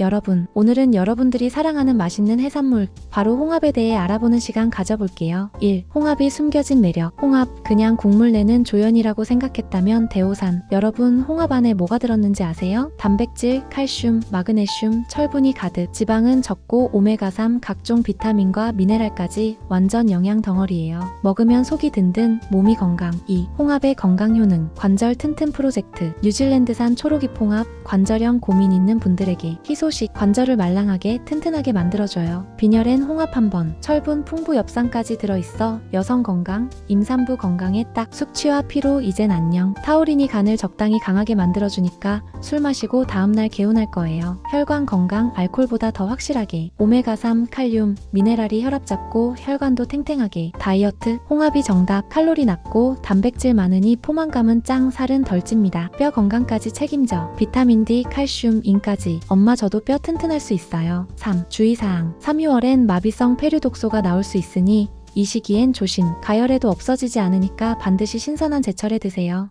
여러분, 오늘은 여러분들이 사랑하는 맛있는 해산물, 바로 홍합에 대해 알아보는 시간 가져볼게요. 1. 홍합이 숨겨진 매력. 홍합, 그냥 국물 내는 조연이라고 생각했다면 대오산. 여러분, 홍합 안에 뭐가 들었는지 아세요? 단백질, 칼슘, 마그네슘, 철분이 가득. 지방은 적고 오메가3, 각종 비타민과 미네랄까지 완전 영양 덩어리예요. 먹으면 속이 든든, 몸이 건강. 2. 홍합의 건강 효능. 관절 튼튼 프로젝트. 뉴질랜드산 초록잎 홍합, 관절형 고민 있는 분들에게 희소 식, 관절을 말랑하게 튼튼하게 만들어줘요. 빈혈엔 홍합 한 번, 철분 풍부 엽산까지 들어있어 여성 건강, 임산부 건강에 딱 숙취와 피로 이젠 안녕. 타우린이 간을 적당히 강하게 만들어주니까 술 마시고 다음날 개운할 거예요. 혈관 건강, 알코올보다 더 확실하게. 오메가3, 칼륨, 미네랄이 혈압 잡고 혈관도 탱탱하게. 다이어트, 홍합이 정답, 칼로리 낮고 단백질 많으니 포만감은 짱, 살은 덜 찝니다. 뼈 건강까지 책임져. 비타민 D, 칼슘, 인까지. 엄마 저도 뼈 튼튼할 수 있어요. 3. 주의사항. 3, 6월엔 마비성 폐류 독소가 나올 수 있으니 이 시기엔 조심. 가열에도 없어지지 않으니까 반드시 신선한 제철에 드세요.